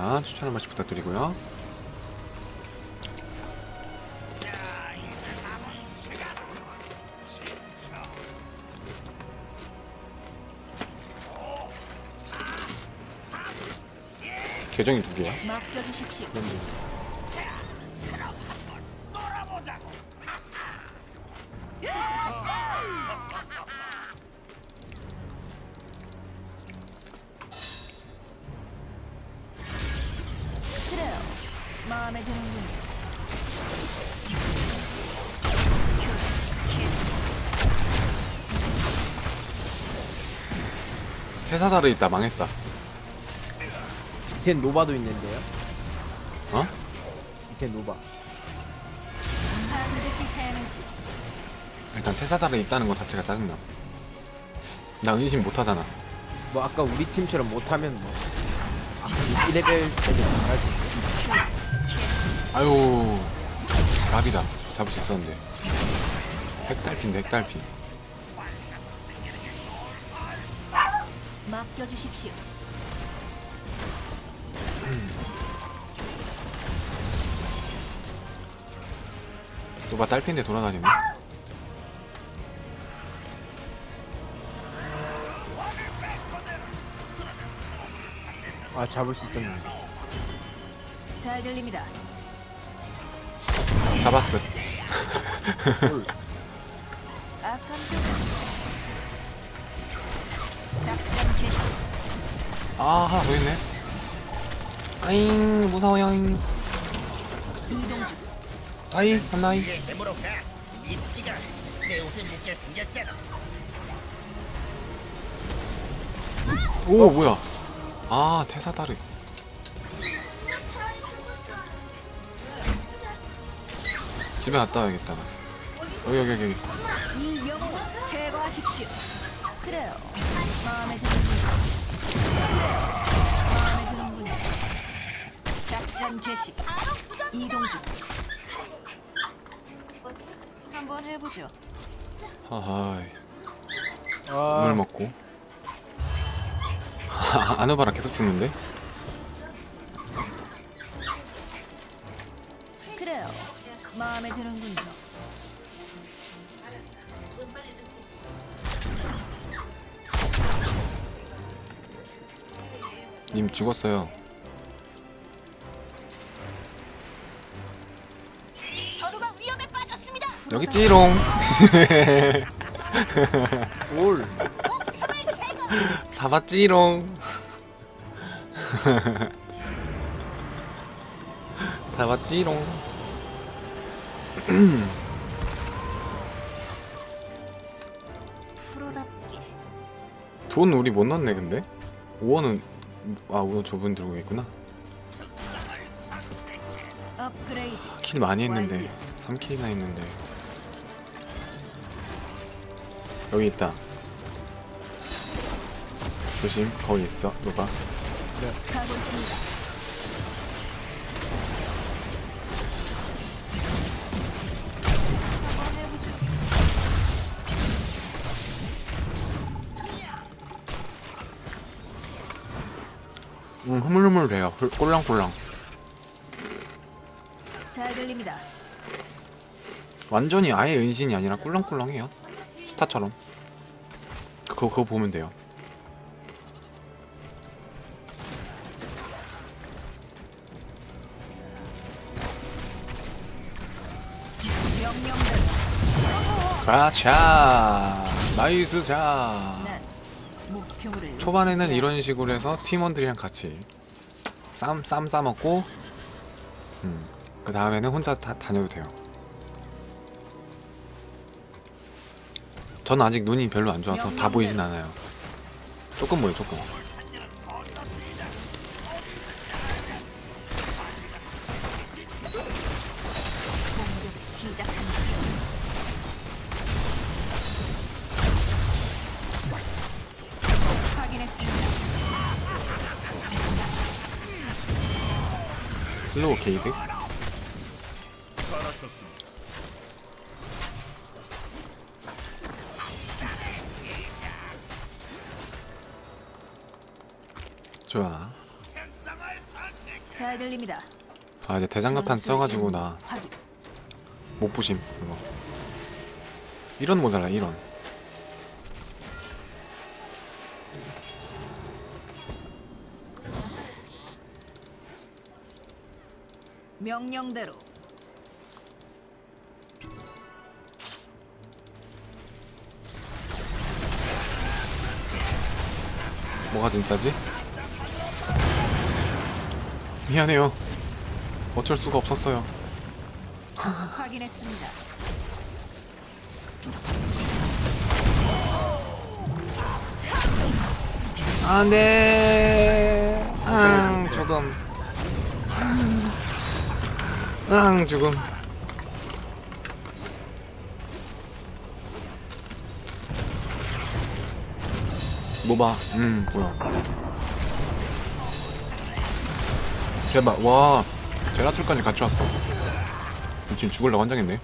자 추천 한 번씩 부탁드리고요 계정이 두 개야? 맡겨주십시오. 그 회사다르 있다 망했다 밑엔 노바도 있는데요. 어? 밑엔 노바. 일단 테사다르 있다는 것 자체가 짜증나 나 은신 못하잖아 뭐 아까 우리 팀처럼 못하면 뭐 아까 2레벨 때도 있어. 아유 갑이다 잡을 수 있었는데 핵달피인데 핵달피 맡겨주십시오. 또봐 딸피인데 돌아다니네 아 잡을 수 있었는데. 잘 들립니다. 잡았어. 아 하나 더 있네 아잉 무서워요. 아이 생겼잖아. 오 뭐야 아 테사다르 집에 갔다 와야겠다 나 여기 여기 여기 제거하십시오. 그래요. 마음에 드는군요. 마음에 드는군요. 작전 개시. 이동 중. 한번 해보죠. 하하이 아, 물 먹고 아누바랑 계속 죽는데 그래요. 마음에 드는군요. 님 죽었어요 서로가 위험에 빠졌습니다. 여기 찌롱 올. 다 봤지롱 다 봤지롱. 돈 우리 못 넣네 근데 5원은 아 5원 저분 들고 있구나. 업그레이드. 킬 많이 했는데. 3킬이나 했는데. 여기 있다. 조심. 거기 있어. 너가 가 응 흐물흐물해요. 홀- 꼴랑꼴랑. 잘 들립니다. 완전히 아예 은신이 아니라 꿀렁꿀렁해요. 스타처럼. 그거 그거 보면 돼요. 가차 나이스 목표물을 초반에는 이런 식으로 해서 팀원들이랑 같이 쌈 쌈 싸먹고 음, 그 다음에는 혼자 다 다녀도 돼요. 저는 아직 눈이 별로 안 좋아서 다 보이진 않아요. 조금 보여 조금 슬로우 게이드 좋아 잘 들립니다. 아 이제 대장갑탄 써가지고 나. 못 부심 이거. 이런 모자라 이런. 명령대로 뭐가 진짜지? 미안해요. 어쩔 수가 없었어요. 확인했습니다. 안돼. 앙 죽음. 앙 죽음. 뭐봐? 음 뭐야? 대박. 와 제라툴까지 같이 왔어. 지금 죽을라 환장했네.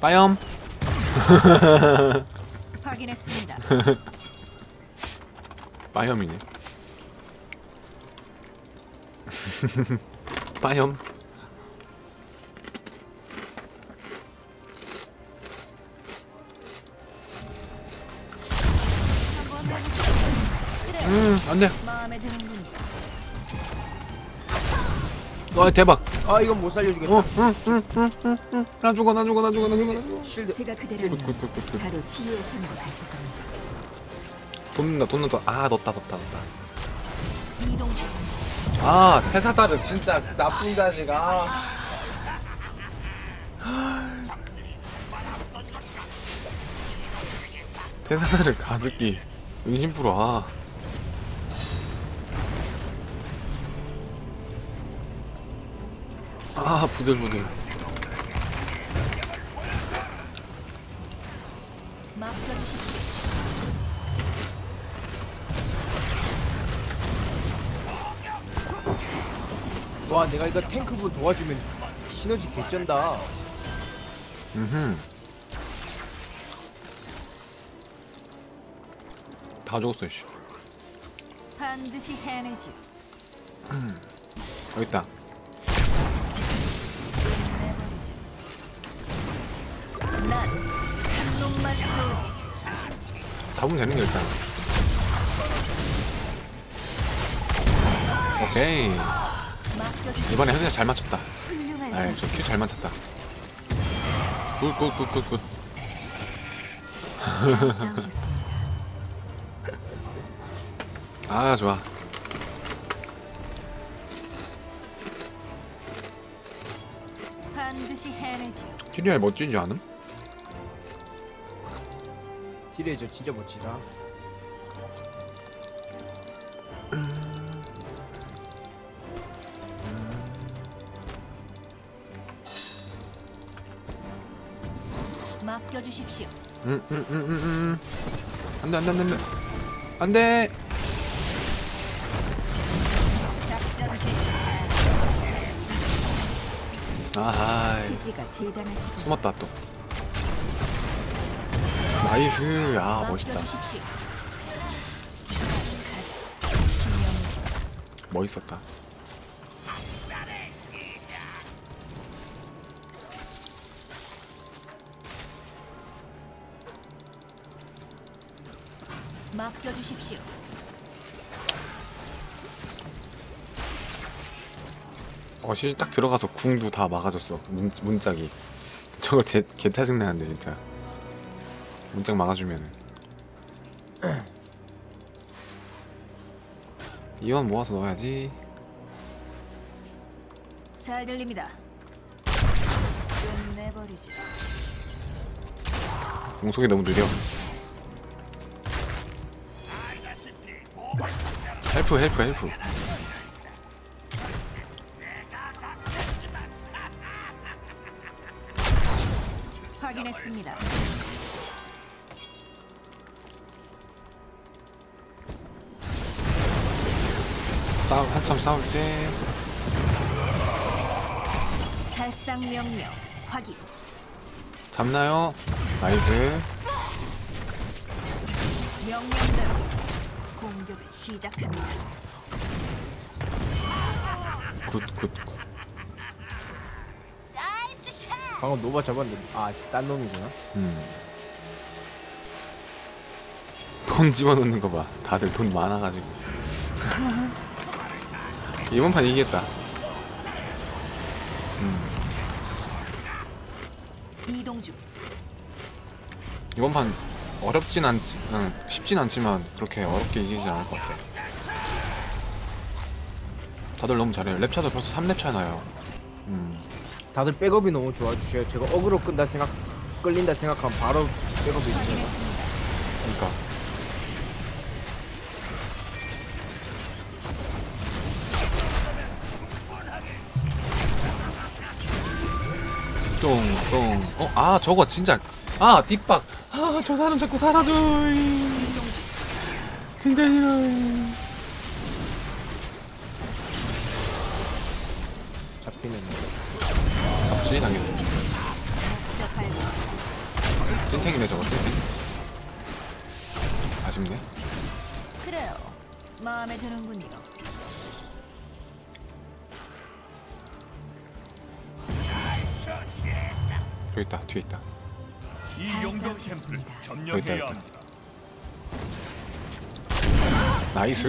빠염. 확인했습니다. 빠염이네. 빠염. 음, 안 돼. 와, 대박. 아 이건 못 살려주겠다. 어, 응, 응, 응, 응, 응. 나 죽어, 나 죽어, 나 죽어, 나 죽어, 나 죽어. 실드. 제가 그대라면 굿, 굿, 굿, 굿, 굿. 바로 치유의 손으로 겁니다. 돕는다, 돕는다. 아, 넣었다, 넣었다, 넣었다. 이동 중 아, 테사다르 진짜 나쁜 자식. 아. 테사다르 가습기. 은신프로, 아. 아, 부들부들. 맡겨주십시오. 와 내가 이거 탱크부 도와주면 시너지 개쩐다. 음흠. 다 죽었어, 씨. 반드시 해내죠. 여기 있다. 잡으면 되는 게 일단. 오케이. 이번에 현진이 잘 맞췄다. 아이, 선수. 저큐 잘 맞췄다. 굿, 굿, 굿, 굿, 굿. 아, 좋아. 반드시 해내죠. TDR 멋진지 않음? 딜에 저 진짜 멋지다. 맡겨주십시오. 응, 응, 응, 응, 응. 안 돼, 안 돼, 안 돼, 안 돼. 안 돼! 작전 개시. 아하이. 기지가 대단하시군. 숨었다, 또. 나이스. 아, 멋있다. 멋있었다. 맡겨주십시오. 어시 딱 들어가서 궁도 다 막아줬어. 문, 문짝이. 저거 개, 개 짜증나는데, 진짜. 문짝 막아주면은. 이원 모아서 넣어야지. 잘 들립니다. 끝내버리지. 공속이 너무 느려. 헬프, 헬프, 헬프. 확인했습니다. 싸우, 한참 싸울 때. 살상 명령 확인. 잡나요? 나이스. 명령대로 공격을 시작합니다. 굿굿 방금 노바 잡았는데 아딴 놈이구나 음. 돈 집어넣는 거 봐. 다들 돈 많아가지고. 이번 판 이기겠다. 이동 중. 이번 판 어렵진 않지, 응, 쉽진 않지만 그렇게 어렵게 이기진 않을 것 같아. 다들 너무 잘해요. 랩차도 벌써 3랩 차 나요. 음, 다들 백업이 너무 좋아 주셔요 제가 어그로 끈다 생각 끌린다 생각하면 바로 백업이 있어요. 그러니까. 똥, 똥. 어, 아, 저거 진짜. 아, 뒷박. 아, 저 사람 자꾸 사라져. 진짜 싫어. 잡히는 잡지, 당연히. 찐탱이네, 저거, 찐탱. 아쉽네. 그래요. 마음에 드는군요. 여기 있다, 뒤에 있다. 이잘 용병 여기 점령해야 있다. 나이스.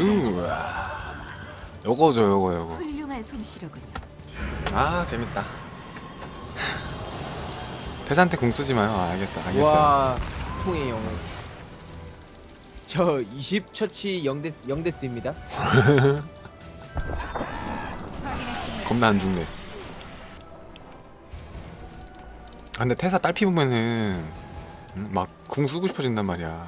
요거죠, 요거, 요거. 훌륭한 솜씨로군요. 아 재밌다 대사한테 공 쓰지 마요 아, 알겠다 알겠어요 와 영웅 저 20처치 0대 0대스입니다 확인했습니다. 겁나 안 죽네 아 근데 태사 딸피 보면은 음, 막궁 쓰고 싶어진단 말이야.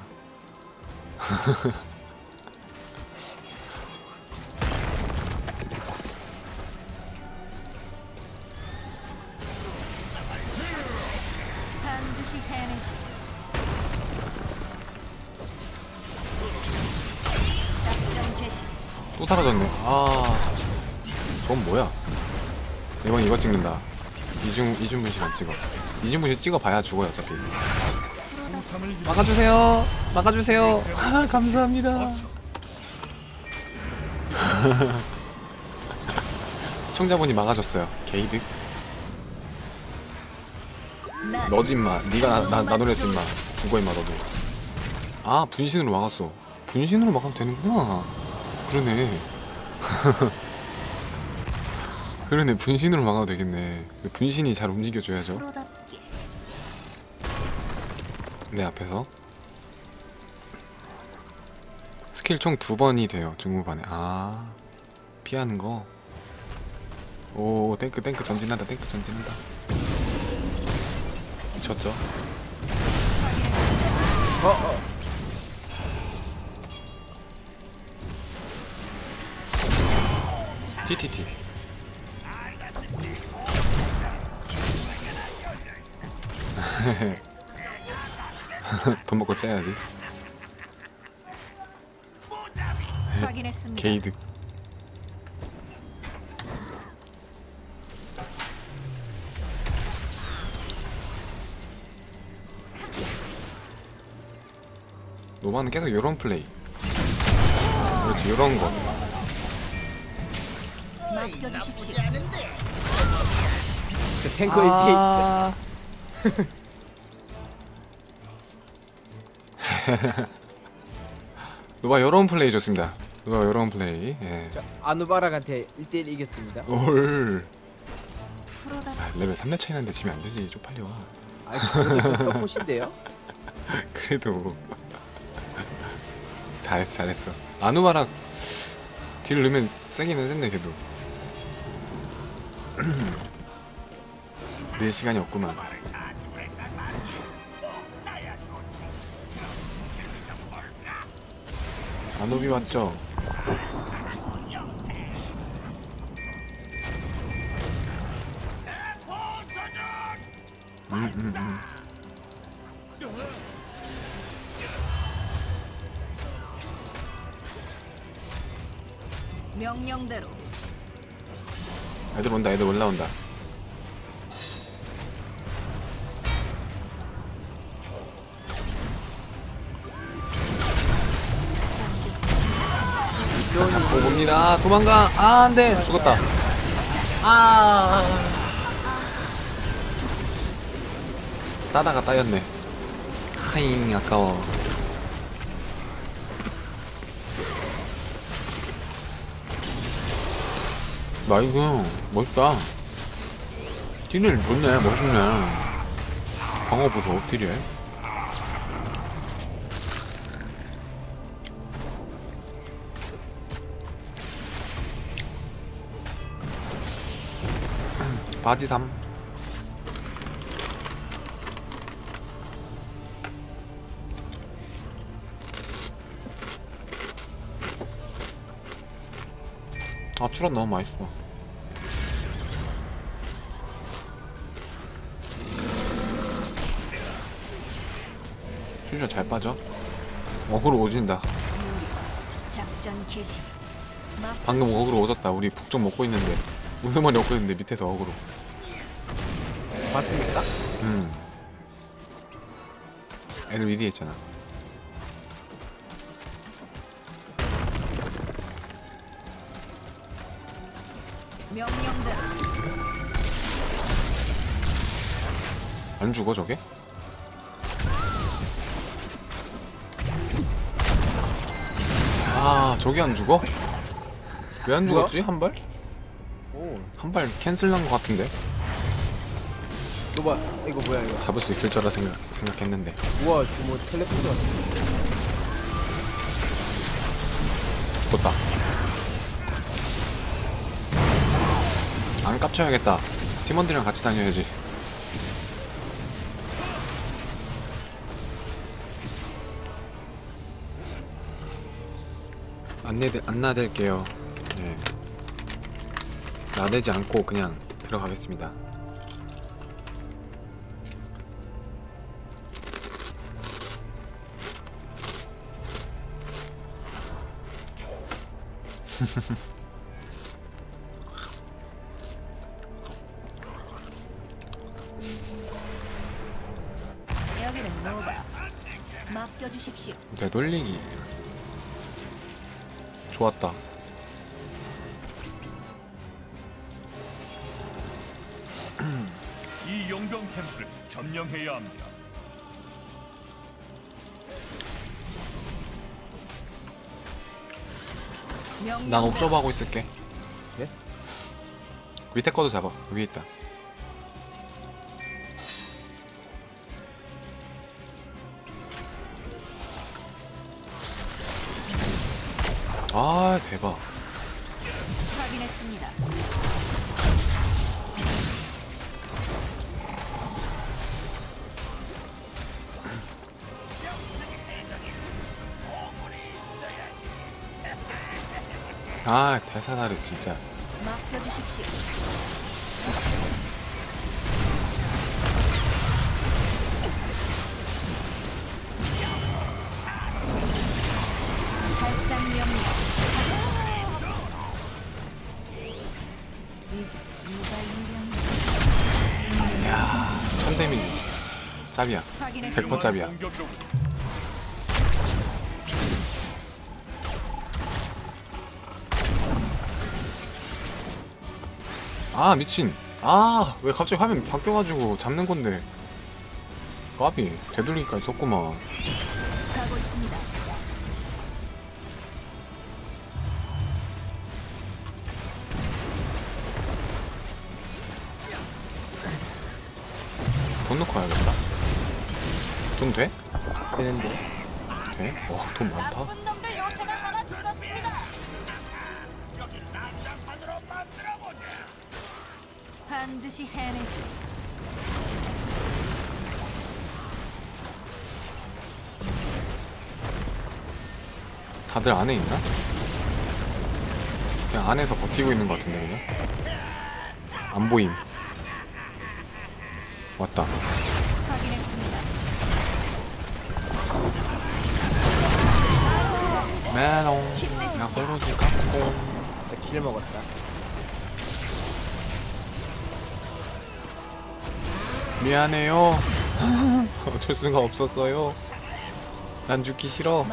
또 사라졌네. 아 저건 뭐야? 이번 이거 찍는다 이중 이중분식 안 찍어. 이중분식 찍어봐야 죽어요 어차피. 막아주세요. 막아주세요. 아, 감사합니다. 시청자분이 막아줬어요. 너지 임마. 네가 나, 나, 나 노렸지 임마. 죽어 임마 너도. 아 분신으로 막았어. 분신으로 막아도 되는구나. 그러네 그러네. 분신으로 막아도 되겠네. 분신이 잘 움직여줘야죠. 내 앞에서. 스킬 총 두 번이 돼요 중후반에. 아 피하는 거 오 탱크 탱크 전진한다 탱크 전진한다. 미쳤죠? TTT 돈 먹고 째야지 확인했습니다. 게이드 노마는 계속 요런 플레이 그렇지 요런 거 맡겨주십시오. 저 탱크 1피 아. 노바 요런 플레이 좋습니다. 노바 요런 플레이. 예. 아누바락한테 1대1 이겼습니다. 올. 아, 레벨 3렙 차이 나는데 지면 안 되지 쪽팔려. 저 서폿인데요? 그래도. 잘했어 잘했어. 아누바락 딜 넣으면 세기는 센네 걔도. 늘 시간이 없구만 아노비 왔죠? 음, 음, 음. 명령대로 애들 온다 애들 올라온다 잡고 봅니다. 도망가. 아 안 돼. 죽었다. 아. 따다가 따였네. 하잉 아까워. 나이스 멋있다. 딜을 좋네 멋있네. 방어 보소 딜이 바지 삼 아, 출연 너무 맛있어. 출연 잘 빠져. 어그로 오진다. 방금 어그로 오졌다. 우리 북쪽 먹고 있는데 우스머리 먹고 있는데 밑에서 어그로. 맞습니까? 음. 애들 있잖아. 명령대로 안 죽어 저게? 아 저게 안 죽어? 왜 안? 죽었지 한 발? 오, 한발 캔슬 난 것 같은데 이거 봐, 이거 뭐야 이거? 잡을 수 있을 줄라 생각 생각했는데 우와, 이거 뭐 텔레포트 같은. 죽었다. 안 깝쳐야겠다. 팀원들이랑 같이 다녀야지. 안내 안 나댈게요. 네. 나대지 않고 그냥 들어가겠습니다. 여기는 노바. 맡겨주십시오. 되돌리기. 좋았다. 이 용병 캠프를 점령해야 합니다. 난 옵저버 하고 있을게. 네? 밑에 거도 잡아. 위에 있다. 아 대박. 확인했습니다. 아 대사다리 진짜. 맡겨주십시오. 살상 명령. 이제 누가 유령? 천 데미지. 짭이야. 100% 100% 짭이야. 아 미친. 아 왜 갑자기 화면 바뀌어가지고 잡는 건데. 까비 되돌리기까지 썼구만. 돈 넣고 와야겠다. 돈 돼? 되는데. 돼? 와돈 많다. 반드시 해내죠. 다들 안에 있나? 그냥 안에서 버티고 있는 것 같은데 그냥 안 보임 왔다 확인했습니다. 메롱 야 소로지 깎고 나킬 먹었다. 미안해요. 어쩔 수가 없었어요. 난 죽기 싫어.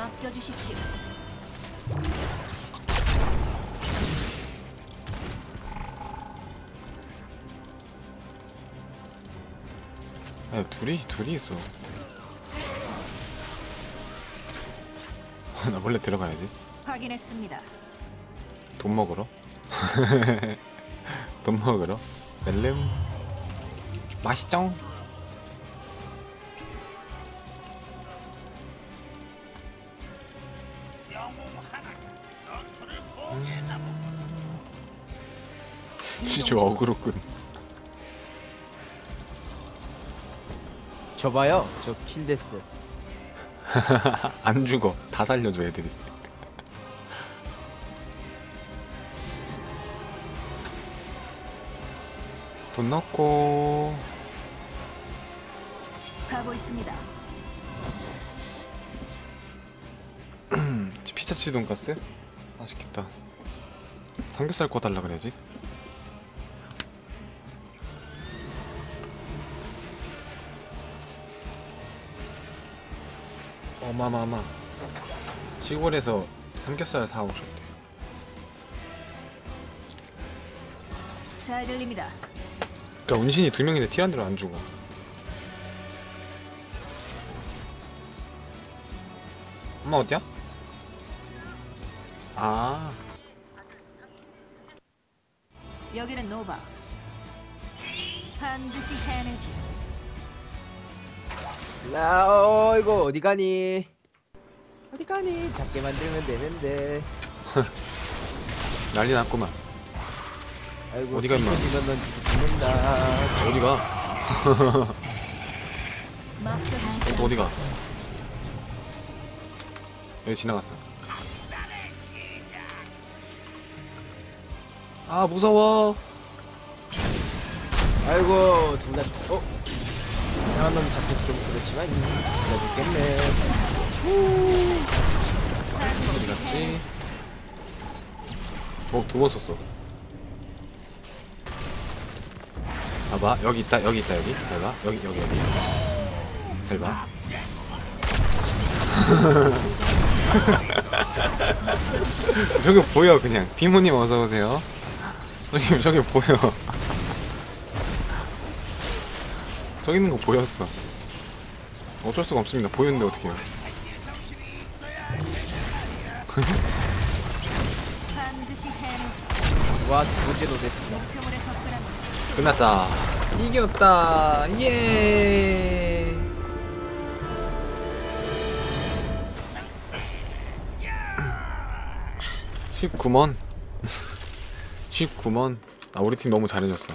아, 둘이 둘이 있어. 나 원래 들어가야지. 확인했습니다. 돈 먹으러? 돈 먹으러? 엘렘? 맛있죠? 진짜 어그로군 저 봐요. 저 킬데스. 안 죽어 다 살려줘 애들이 돈 넣고 가고 있습니다. 피자치 돈가스? 맛있겠다 삼겹살 구워달라 그래야지 어마마마 시골에서 삼겹살 사오셨대 잘 들립니다. 그니까 운신이 두 명인데 티란드로 안 죽어 엄마 어디야? 아 여기는 노바. 반드시 해내지. 라, 어, 이거 어디 가니? 어디 가니? 작게 만들면 되는데. 난리 났구만 아이고, 어디가 임마? 죽는다. 어디가? 또 어디가? 여기 지나갔어. 아 무서워. 아이고, 둘 다, 어? 이상한 놈 잡혀서 좀 그렇지만, 죽겠네. 어디 갔지? 어두 번 썼어. 봐봐 여기 있다 여기 있다 여기 봐봐 여기 여기 여기. 잘 봐. 저기 보여 그냥 비모님 어서 오세요. 저기 저기 보여. 저기 있는 거 보였어. 어쩔 수가 없습니다. 보였는데 어떡해요. 반드시 해내지. 와, 두 번째도 됐습 끝났다. 이겼다. 예. 19만. 19만. 아 우리 팀 너무 잘해줬어.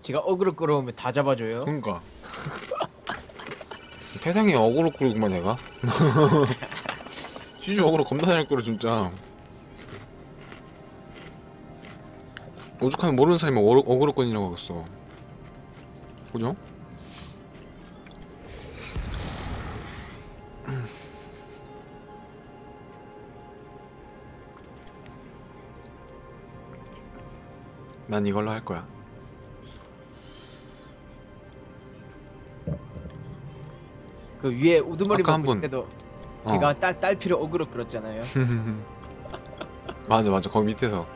제가 어그로 끌어오면 다 잡아줘요. 그러니까. 태상이 어그로 끌구만 얘가. 시주 어그로 겁나 잘 끌어 진짜. 오죽하면 모르는 사람이 어그로, 어그로권이라고 하겠어. 그죠? 난 이걸로 할 거야. 그 위에 우두머리 아까 한 먹고 분. 있을 때도 어. 제가 딸, 딸 필요 어그로 끌었잖아요. 맞아 맞아 거기 밑에서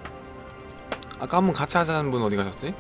아까 한 번 같이 하자는 분 어디 가셨지?